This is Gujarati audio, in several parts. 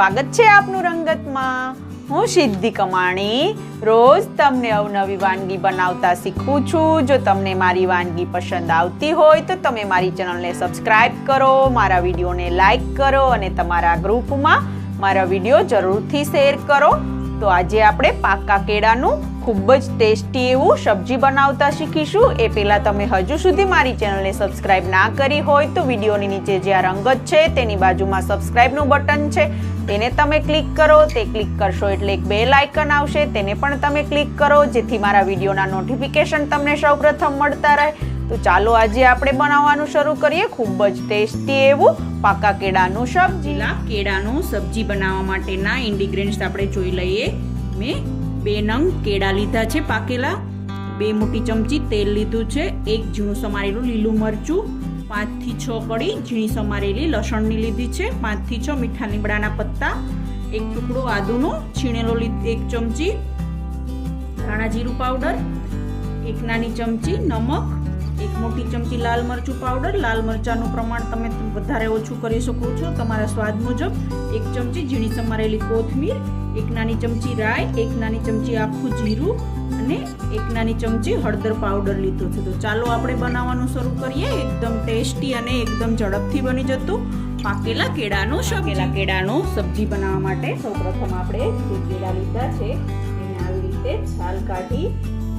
સ્વાગત છે આપનું રંગતમાં. હું સિદ્ધિ કમાણી. રોજ તમને અવનવી વાનગી બનાવતા શીખું છું. જો તમને મારી વાનગી પસંદ આવતી હોય તો તમે મારી ચેનલને સબસ્ક્રાઇબ કરો, મારા વિડીયોને લાઇક કરો અને તમારા ગ્રુપમાં મારા વીડિયો જરૂરથી શેર કરો. તો આજે આપણે પાકા કેળાનું ખૂબ જ ટેસ્ટી એવું સબ્જી બનાવતા શીખીશું. એ પહેલાં તમે હજુ સુધી મારી ચેનલને સબસ્ક્રાઇબ ના કરી હોય તો વિડીયોની નીચે જે આ રંગત છે, તેની બાજુમાં સબસ્ક્રાઇબનું બટન છે. તેને તમે ક્લિક કરો, તે ક્લિક કરશો એટલે એક બેલ આઇકન આવશે. તેને પણ તમે ક્લિક કરો, જેથી મારા વિડીયોના નોટિફિકેશન તમને સૌપ્રથમ મળતા રહે. તો ચાલો આજે આપણે બનાવવાનું શરૂ કરીએ. ખૂબ જ ટેસ્ટી એવું પાકા કેળાનું સબ્જી. કેળાનું સબ્જી બનાવવા માટેના ઇન્ગ્રીડિયન્ટ્સ આપણે જોઈ લઈએ. મેં બે નંગ કેળા લીધા છે પાકેલા. બે મોટી ચમચી તેલ લીધું છે. એક ઝીણું સમારેલું લીલું મરચું. પાંચથી છ કળી ઝીણી સમારેલી લસણની લીધી છે. પાંચથી છ મીઠા લીમડાના પત્તા, એક ટુકડો આદુનો છીણેલો એક ચમચી ધાણા જીરું પાવડર એક નાની ચમચી નમક એક મોટી ચમચી લાલ મરચું પાવડર લાલ મરચાંનું પ્રમાણ તમે વધારે ઓછું કરી શકો છો. તમારા સ્વાદ મુજબ એક ચમચી ઝીણી સમારેલી કોથમીર, એક નાની ચમચી રાઈ, એક નાની ચમચી આખું જીરું અને એક નાની ચમચી હળદર પાવડર લીધો છે. તો ચાલો આપણે બનાવવાનું શરૂ કરીએ. એકદમ ટેસ્ટી અને એકદમ ઝડપથી બની જતું પાકેલા કેળાનું શકેલા કેળાનું સબ્જી બનાવવા માટે સૌપ્રથમ આપણે જે કેળા લીધા છે એને આવી રીતે છાલ કાઢી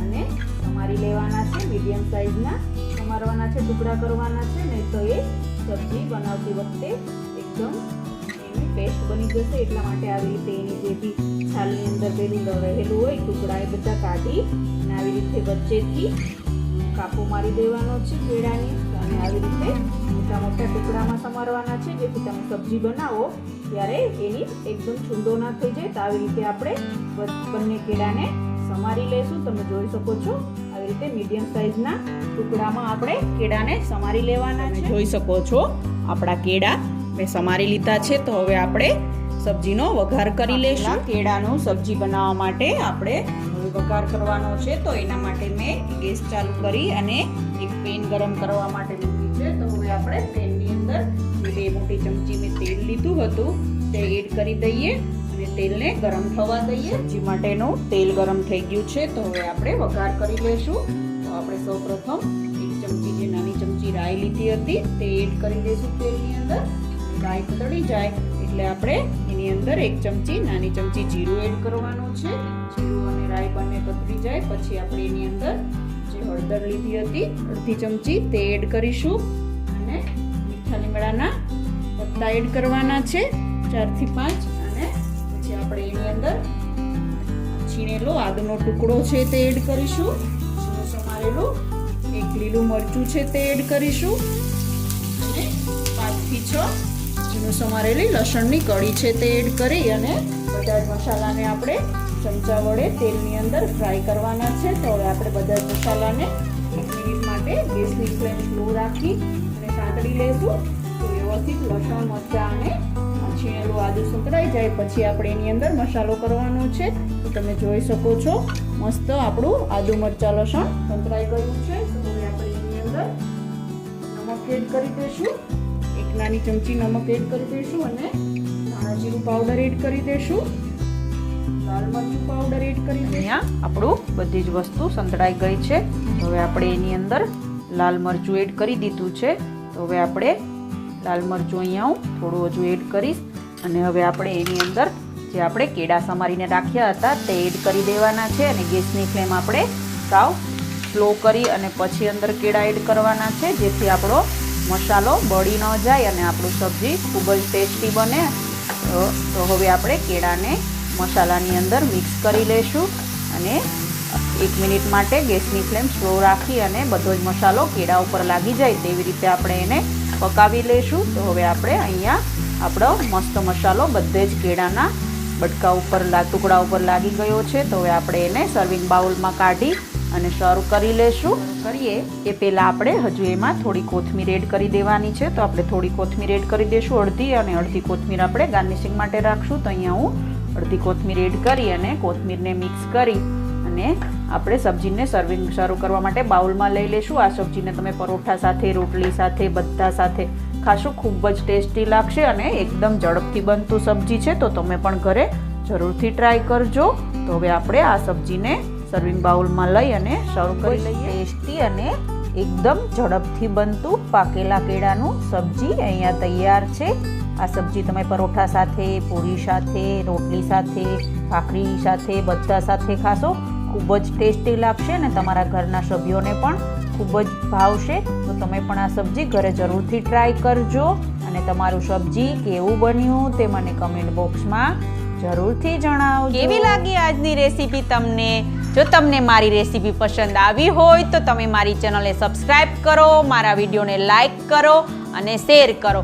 અને સમારી લેવાના છે મીડિયમ સાઈઝના સમારવાના છે, ટુકડા કરવાના છે, નહીં તો એ સબ્જી બનાવતી વખતે એકદમ એની પેસ્ટ બની જશે. એટલા માટે આવી રીતે એની જે બી છાલની અંદર પેલું રહેલું હોય, ટુકડા એ બધા કાઢી અને આવી રીતે વચ્ચેથી કાપો મારી દેવાનો છે કેળાની. અને આવી રીતે મોટા મોટા ટુકડામાં સમારવાના છે. જેથી તમે સબ્જી બનાવો ત્યારે એની એકદમ છૂંદો ના થઈ જાય. તો આવી રીતે આપણે બંને કેળાને સમારી લઈશું તમે જોઈ શકો છો આવી રીતે મીડિયમ સાઈઝના ટુકડામાં આપણે કેળાને સમારી લેવાના છે. જોઈ શકો છો આપણા કેળા મેં સમારી લીધા છે. તો હવે આપણે સબ્જીનો વઘાર કરી લેશું. કેળાનું સબ્જી બનાવવા માટે આપણે વઘાર કરવાનો છે. તો એના માટે મેં ગેસ ચાલુ કરી અને એક પેન ગરમ કરવા માટે મૂકી છે. તો હવે આપણે પેનની અંદર બે મોટી ચમચી મેં તેલ લીધું હતું તે એડ કરી દઈએ. તેલને ગરમ થવા દઈએ. જે માટેનું તેલ ગરમ થઈ ગયું છે, તો હવે આપણે વઘાર કરી લેશું તો આપણે સૌપ્રથમ એક ચમચી જે નાની ચમચી રાઈ લીધી હતી, તે એડ કરી દઈશું તેલની અંદર. રાઈ તળી જાય એટલે આપણે એની અંદર એક ચમચી નાની ચમચી જીરું એડ કરવાનું છે. જીરું અને રાઈ બંને તતરી જાય, પછી આપણે એની અંદર જે હળદર લીધી હતી, અડધી ચમચી તે એડ કરીશું. અને મીઠા લીમડાના પત્તા એડ કરવાના છે. ચારથી પાંચ પછી આપણે એની અંદર છીણેલો આદુનો ટુકડો છે તે એડ કરીશું. ઝીણું સમારેલું. એક લીલું મરચું છે તે એડ કરીશું. અને પાંચથી છ ઝીણું સમારેલી લસણની કળી છે તે એડ કરી અને બધા જ મસાલાને આપણે ચમચા વડે તેલની અંદર ફ્રાય કરવાના છે. તો હવે આપણે બધા જ મસાલાને એક મિનિટ માટે ગેસની ફ્લેમ સ્લો રાખી અને સાંતળી લઈશું વ્યવસ્થિત લસણ, મરચાં અને છીણેલું આદુ સંતળાઈ જાય પછી આપણે એની અંદર મસાલો કરવાનો છે. તો તમે જોઈ શકો છો, મસ્ત આપણું આદુ મરચાં લસણ સંતરાઈ ગયું છે. હવે આપણે એની અંદર નમક એડ કરી દઈશું. એક નાની ચમચી નમક એડ કરી દઈશું અને ધાણા જીરું પાવડર એડ કરી દઈશું. લાલ મરચું પાવડર એડ કરી અહીંયા આપણું બધી જ વસ્તુ સંતળાઈ ગઈ છે. હવે આપણે એની અંદર લાલ મરચું એડ કરી દીધું છે. તો હવે આપણે લાલ મરચું અહીંયા હું થોડું હજુ એડ કરીશ. અને હવે આપણે એની અંદર જે આપણે કેળા સમારીને રાખ્યા હતા તે એડ કરી દેવાના છે અને ગેસની ફ્લેમ આપણે સાવ સ્લો કરી અને પછી અંદર કેળા એડ કરવાના છે, જેથી આપણો મસાલો બળી ન જાય અને આપણું સબ્જી ખૂબ જ ટેસ્ટી બને. તો હવે આપણે કેળાને મસાલાની અંદર મિક્સ કરી લઈશું અને એક મિનિટ માટે ગેસની ફ્લેમ સ્લો રાખી અને બધો જ મસાલો કેળા ઉપર લાગી જાય તેવી રીતે આપણે એને પકાવી લઈશું. તો હવે આપણે અહીંયા આપણો મસ્ત મસાલો બધે જ કેળાના બટકા ઉપર ટુકડા ઉપર લાગી ગયો છે. તો હવે આપણે એને સર્વિંગ બાઉલમાં કાઢી અને સર્વ કરી લેશું. કરીએ એ પહેલાં આપણે હજુ એમાં થોડી કોથમીર એડ કરી દેવાની છે. તો આપણે થોડી કોથમીર એડ કરી દઈશું અડધી અને અડધી કોથમીર આપણે ગાર્નિશિંગ માટે રાખશું. તો અહીંયા હું અડધી કોથમીર એડ કરી અને કોથમીરને મિક્સ કરી અને આપણે સબ્જીને સર્વિંગ શરૂ કરવા માટે બાઉલમાં લઈ લઈશું આ સબ્જીને તમે પરોઠા સાથે, રોટલી સાથે, બધા સાથે ખાશું ખૂબ જ ટેસ્ટી લાગશે અને એકદમ ઝડપથી બનતું સબ્જી છે તો તમે પણ ઘરે જરૂરથી ટ્રાય કરજો. તો હવે આપણે આ સબ્જીને સર્વિંગ બાઉલમાં લઈ અને સર્વ કરી લઈએ. ટેસ્ટી અને એકદમ ઝડપથી બનતું પાકેલા કેળાનું સબ્જી અહીંયા તૈયાર છે. આ સબ્જી તમે પરોઠા સાથે પૂરી સાથે રોટલી સાથે ભાખરી સાથે બધા સાથે ખાશો. ખૂબ જ ટેસ્ટી લાગશે અને તમારા ઘરના સભ્યોને પણ ખૂબ જ ભાવશે. તો તમે પણ આ સબ્જી ઘરે જરૂરથી ટ્રાય કરજો અને તમારું સબ્જી કેવું બન્યું તે મને કમેન્ટ બોક્સમાં જરૂરથી જણાવો કેવી લાગી આજની રેસીપી તમને? જો તમને મારી રેસીપી પસંદ આવી હોય તો તમે મારી ચેનલને સબસ્ક્રાઈબ કરો, મારા વિડીયોને લાઈક કરો અને શેર કરો.